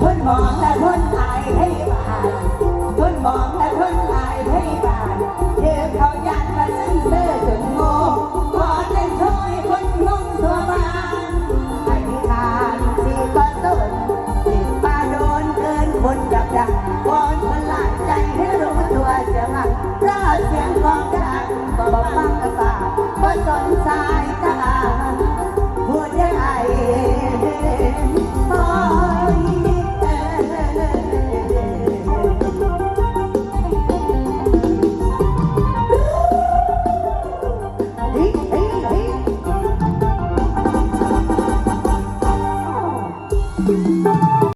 ทนบอกและทนตายให้บานทเนบอกและทนตายให้บานเดี๋ยวเขายันมาซึ่งเสื้อจนโง่ขอแต่ช่วยคนงงตัวบานอธิษานสี่ก็ต้นติดปาโดนเกินคนกับดักวอนคนหลายใจให้รู้ตัวจะหักรอด Música